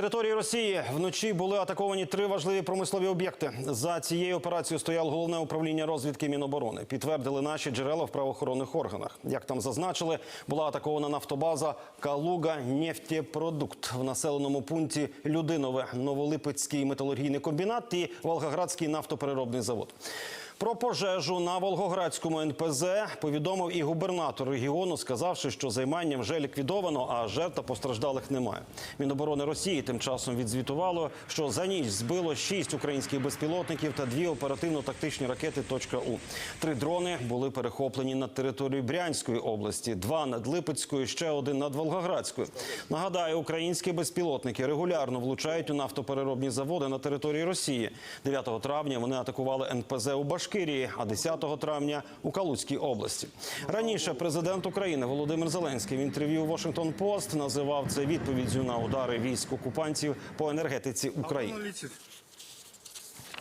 території Росії вночі були атаковані три важливі промислові об'єкти. За цією операцією стояло головне управління розвідки Міноборони. Підтвердили наші джерела в правоохоронних органах. Як там зазначили, була атакована нафтобаза Калуга нефтепродукт в населеному пункті Людинове, Новолипецький металургійний комбінат і Волгоградський нафтопереробний завод. Про пожежу на Волгоградському НПЗ повідомив і губернатор регіону, сказавши, що займання вже ліквідовано, а жертв постраждалих немає. Міноборони Росії тим часом відзвітувало, що за ніч збило шість українських безпілотників та дві оперативно-тактичні ракети «Точка-У». Три дрони були перехоплені над територією Брянської області, два над Липецькою, ще один над Волгоградською. Нагадаю, українські безпілотники регулярно влучають у нафтопереробні заводи на території Росії. 9 травня вони атакували НПЗ у Башкирії, а 10 травня у Калузькій області. Раніше президент України Володимир Зеленський в інтерв'ю Washington Post називав це відповіддю на удари військ окупантів по енергетиці України.